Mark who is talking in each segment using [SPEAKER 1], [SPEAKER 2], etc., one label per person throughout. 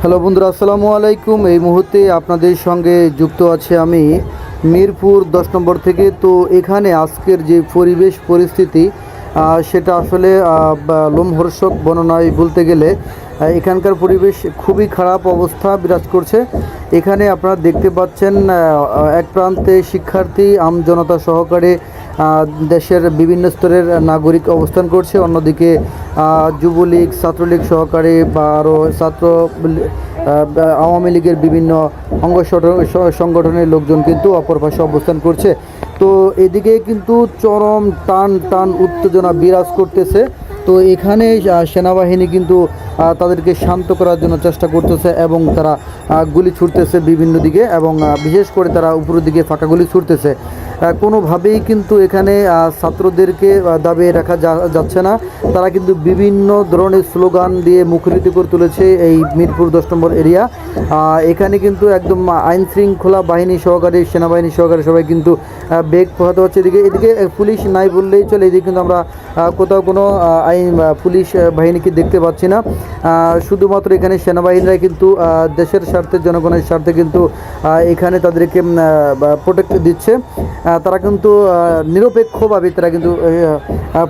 [SPEAKER 1] Hello বন্ধুরা, আসসালামু আলাইকুম। এই মুহূর্তে আপনাদের সঙ্গে যুক্ত আছে আমি মিরপুর দশ নম্বর থেকে। তো এখানে আজকের যে পরিবেশ পরিস্থিতি সেটা আসলে লোমহর্ষক বর্ণনায় বলতে গেলে এখানকার পরিবেশ খুবই খারাপ অবস্থা বিরাজ করছে। এখানে আপনারা দেখতে পাচ্ছেন এক প্রান্তে শিক্ষার্থী আমজনতা সহকারে দেশের বিভিন্ন স্তরের নাগরিক অবস্থান করছে। অন্যদিকে যুবলীগ, ছাত্রলীগ সহকারী বা আরও ছাত্র আওয়ামী লীগের বিভিন্ন অঙ্গ সংগঠনের লোকজন কিন্তু অপর পাশে অবস্থান করছে। তো এদিকে কিন্তু চরম টান টান উত্তেজনা বিরাজ করতেছে। তো এখানে সেনাবাহিনী কিন্তু তাদেরকে শান্ত করার জন্য চেষ্টা করতেছে এবং তারা গুলি ছুটতেছে বিভিন্ন দিকে এবং বিশেষ করে তারা উপরের দিকে ফাঁকা গুলি ছুটতেছে কোনোভাবেই কিন্তু এখানে ছাত্রদেরকে দাবিয়ে রাখা যাচ্ছে না। তারা কিন্তু বিভিন্ন ধরনের স্লোগান দিয়ে মুখরিত করে তুলেছে এই মিরপুর দশ নম্বর এরিয়া। এখানে কিন্তু একদম আইন শৃঙ্খলা বাহিনী সহকারী, সেনাবাহিনী সহকারে সবাই কিন্তু বেগ পোহাতে হচ্ছে। এদিকে এদিকে পুলিশ নাই বললেই চলে। এদিকে কিন্তু আমরা কোথাও কোনো আইন পুলিশ বাহিনীকে দেখতে পাচ্ছি না। শুধুমাত্র এখানে সেনাবাহিনীরাই কিন্তু দেশের স্বার্থে, জনগণের স্বার্থে কিন্তু এখানে তাদেরকে প্রোটেক্ট দিচ্ছে। তারা কিন্তু নিরপেক্ষভাবে তারা কিন্তু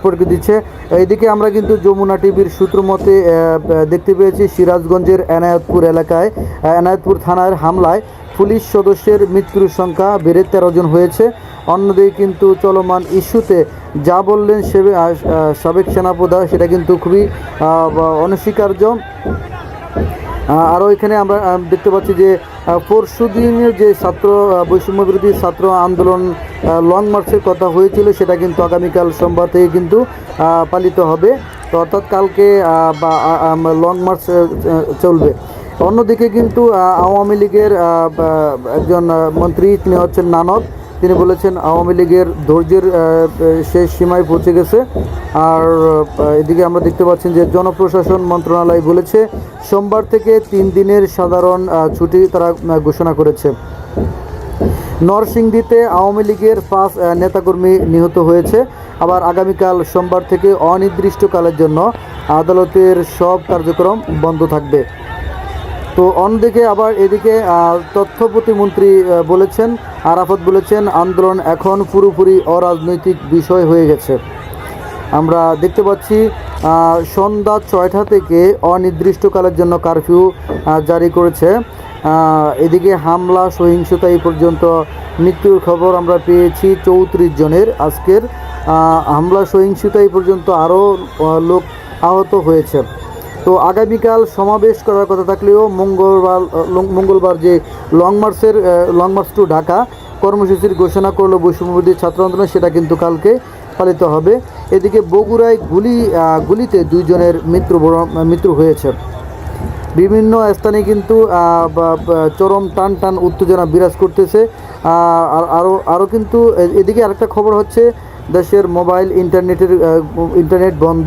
[SPEAKER 1] প্রোটেক্ট দিচ্ছে। এইদিকে আমরা কিন্তু যমুনা টিভির সূত্র মতে দেখতে পেয়েছি সিরাজগঞ্জের এনায়তপুর এলাকায় এনায়তপুর থানার হামলায় পুলিশ সদস্যের মৃত্যুর সংখ্যা বেড়ে তেরো জন হয়েছে। অন্যদিকে কিন্তু চলমান ইস্যুতে যা বললেন সে সাবেক সেনাপ্রধান, সেটা কিন্তু খুবই অনস্বীকার্য। আরও এখানে আমরা দেখতে পাচ্ছি যে পরশু দিনের যে ছাত্র বৈষম্য বিরোধী ছাত্র আন্দোলন লং মার্চের কথা হয়েছিল, সেটা কিন্তু আগামীকাল সোমবার থেকে কিন্তু পালিত হবে। তো অর্থাৎ কালকে লং মার্চ চলবে। অন্যদিকে কিন্তু আওয়ামী লীগের একজন মন্ত্রী, তিনি হচ্ছেন নানক। তিনি বলেছেন, আওয়ামী লীগের ধৈর্যের শেষ সীমায় পৌঁছে গেছে। আর এদিকে আমরা দেখতে পাচ্ছেন যে জনপ্রশাসন মন্ত্রণালয় বলেছে, সোমবার থেকে তিন দিনের সাধারণ ছুটি তারা ঘোষণা করেছে। নরসিংদীতে আওয়ামী লীগের পাঁচ নেতাকর্মী নিহত হয়েছে। আবার আগামীকাল সোমবার থেকে অনির্দিষ্টকালের জন্য আদালতের সব কার্যক্রম বন্ধ থাকবে। তো অন্যদিকে আবার এদিকে তথ্য প্রতিমন্ত্রী বলেছেন, আরাফত বলেছেন, আন্দোলন এখন পুরোপুরি অরাজনৈতিক বিষয় হয়ে গেছে। আমরা দেখতে পাচ্ছি সন্ধ্যা ছয়টা থেকে অনির্দিষ্টকালের জন্য কারফিউ জারি করেছে। এদিকে হামলা, সহিংসতা এই পর্যন্ত মৃত্যুর খবর আমরা পেয়েছি চৌত্রিশ জনের। আজকের হামলা, সহিংসতা এই পর্যন্ত আরও লোক আহত হয়েছে। তো আগামীকাল সমাবেশ করার কথা থাকলেও মঙ্গলবার মঙ্গলবার যে লং মার্চের লং মার্চ টু ঢাকা কর্মসূচির ঘোষণা করল বৈষম্যবিরোধী ছাত্র আন্দোলন, সেটা কিন্তু কালকে পালিত হবে। এদিকে বগুড়ায় গুলি গুলিতে দুইজনের মৃত্যু মৃত্যু হয়েছে। বিভিন্ন স্থানে কিন্তু চরম টান টান উত্তেজনা বিরাজ করতেছে। আর আরও আরও কিন্তু এদিকে আরেকটা খবর হচ্ছে, দেশের মোবাইল, ইন্টারনেটের ইন্টারনেট বন্ধ।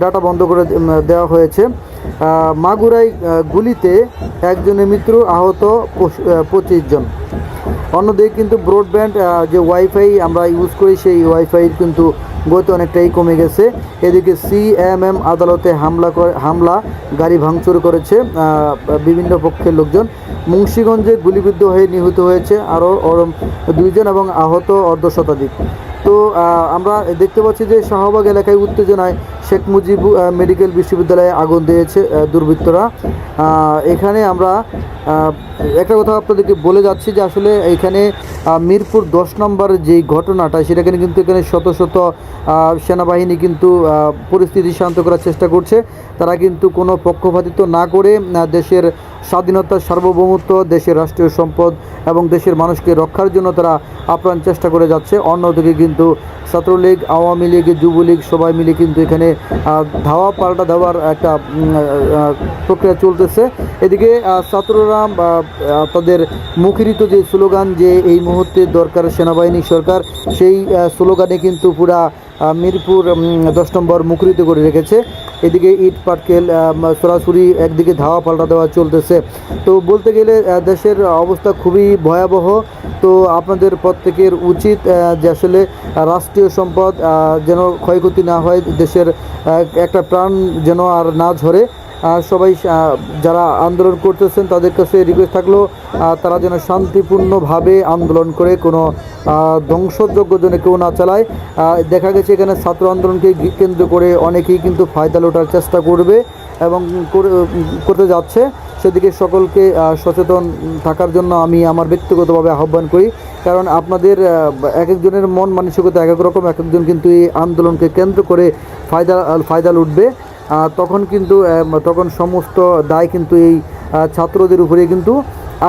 [SPEAKER 1] ডাটা বন্ধ করে দেওয়া হয়েছে। আহ, মাগুরায় গুলিতে একজনের মৃত্যু আহত পঁচ- আহ, পঁচিশ জন। অন্যদিকে কিন্তু ব্রডব্যান্ড যে ওয়াইফাই আমরা ইউজ করি সেই ওয়াইফাই কিন্তু গতি অনেকটাই কমে গেছে। এদিকে সিএমএম আদালতে হামলা করে হামলা গাড়ি ভাঙচুর করেছে বিভিন্ন পক্ষের লোকজন। মুন্সীগঞ্জে গুলিবিদ্ধ হয়ে নিহত হয়েছে আরও দুইজন এবং আহত অর্ধ শতাধিক। তো আমরা দেখতে পাচ্ছি যে শাহবাগ এলাকায় উত্তেজনায় শেখ মুজিব মেডিকেল বিশ্ববিদ্যালয়ে আগুন দিয়েছে দুর্বৃত্তরা। এখানে আমরা একটা কথা আপনাদেরকে বলে যাচ্ছি যে আসলে এখানে মিরপুর দশ নম্বর যে ঘটনাটা, সেটাকে কিন্তু এখানে শত শত সেনাবাহিনী কিন্তু পরিস্থিতি শান্ত করার চেষ্টা করছে। তারা কিন্তু কোনো পক্ষপাতিত্ব না করে দেশের স্বাধীনতা সার্বভৌমত্ব, দেশের রাষ্ট্রীয় সম্পদ এবং দেশের মানুষকে রক্ষার জন্য তারা আপ্রাণ চেষ্টা করে যাচ্ছে। অন্যদিকে কিন্তু ছাত্রলীগ, আওয়ামী লীগ, যুবলীগ সবাই মিলে কিন্তু এখানে ধাওয়া, পাল্টা দেওয়ার একটা প্রক্রিয়া চলতেছে। এদিকে ছাত্ররা তাদের মুখরিত যে স্লোগান যে এই মুহূর্তে দরকার সেনাবাহিনী সরকার, সেই স্লোগানে কিন্তু পুরা মিরপুর দশ নম্বর মুখরিত করে রেখেছে। এদিকে ইট, পাটকেল সরাসরি একদিকে ধাওয়া পাল্টা দেওয়া চলতেছে। তো বলতে গেলে দেশের অবস্থা খুবই ভয়াবহ। তো আপনাদের প্রত্যেকের উচিত যে আসলে রাষ্ট্রীয় সম্পদ যেন ক্ষয়ক্ষতি না হয়, দেশের একটা প্রাণ যেন আর না ঝরে। সবাই যারা আন্দোলন করতেছেন, তাদের কাছে রিকোয়েস্ট থাকল তারা যেন শান্তিপূর্ণভাবে আন্দোলন করে, কোনো ধ্বংসযোগ্য যেন কেউ না চালায়। দেখা গেছে এখানে ছাত্র আন্দোলনকে কেন্দ্র করে অনেকেই কিন্তু ফায়দা লোটার চেষ্টা করবে এবং করে- করতে যাচ্ছে। সেদিকে সকলকে সচেতন থাকার জন্য আমি আমার ব্যক্তিগতভাবে আহ্বান করি। কারণ আপনাদের এক একজনের মন মানসিকতা এক এক রকম, এক একজন কিন্তু এই আন্দোলনকে কেন্দ্র করে ফায়দা ফায়দা লুটবে। তখন কিন্তু তখন সমস্ত দায় কিন্তু এই ছাত্রদের উপরে কিন্তু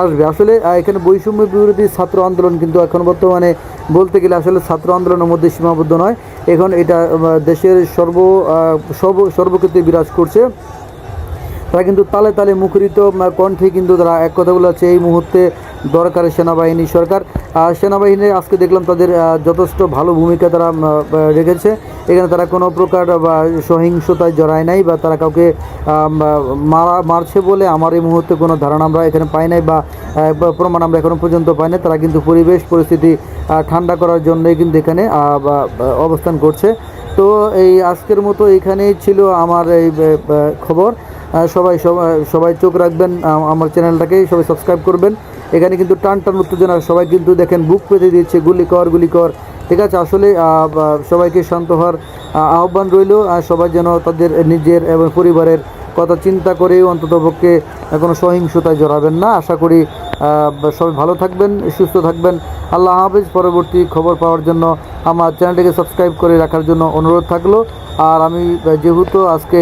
[SPEAKER 1] আসবে। আসলে এখানে বৈষম্য বিরোধী ছাত্র আন্দোলন কিন্তু এখন বর্তমানে বলতে গেলে আসলে ছাত্র আন্দোলনের মধ্যে সীমাবদ্ধ নয়। এখন এটা দেশের সর্ব সর্ব, সর্বক্ষেত্রে বিরাজ করছে। তারা কিন্তু তালে তালে মুখরিত কণ্ঠে কিন্তু তারা এক কথা বলে আছে এই মুহূর্তে দরকার সেনাবাহিনী সরকার। সেনাবাহিনী আজকে দেখলাম তাদের যথেষ্ট ভালো ভূমিকা তারা রেখেছে। এখানে তারা কোনো প্রকার, বা সহিংসতায় জড়ায় নাই, বা তারা কাউকে মারা, মারছে বলে আমার এই মুহূর্তে কোনো ধারণা আমরা এখানে পাই নাই, বা প্রমাণ আমরা এখনও পর্যন্ত পাই নাই। তারা কিন্তু পরিবেশ, পরিস্থিতি ঠান্ডা করার জন্যই কিন্তু এখানে অবস্থান করছে। তো এই আজকের মতো এখানেই ছিল আমার এই খবর। সবাই সবাই চোখ রাখবেন আমার চ্যানেলটাকে সবাই সাবস্ক্রাইব করবেন। এখানে কিন্তু টান টান উত্তেজনা, সবাই কিন্তু দেখেন বুক পেতে দিচ্ছে গুলি কর গুলি কর। ঠিক আছে, আসলে সবাইকে শান্ত হওয়ার আহ্বান রইল, আর সবাই যেন তাদের নিজের এবং পরিবারের কথা চিন্তা করে অন্তত পক্ষে কোনো সহিংসতায় জড়াবেন না। আশা করি সবাই ভালো থাকবেন, সুস্থ থাকবেন। আল্লাহ হাফিজ। পরবর্তী খবর পাওয়ার জন্য আমার চ্যানেলটিকে সাবস্ক্রাইব করে রাখার জন্য অনুরোধ থাকল। আর আমি যেহেতু আজকে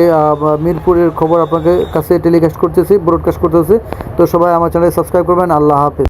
[SPEAKER 1] মিরপুরের খবর আপনাকে কাছে টেলিকাস্ট করতেছি ব্রডকাস্ট করতেছি, তো সবাই আমার চ্যানেলে সাবস্ক্রাইব করবেন। আল্লাহ হাফেজ।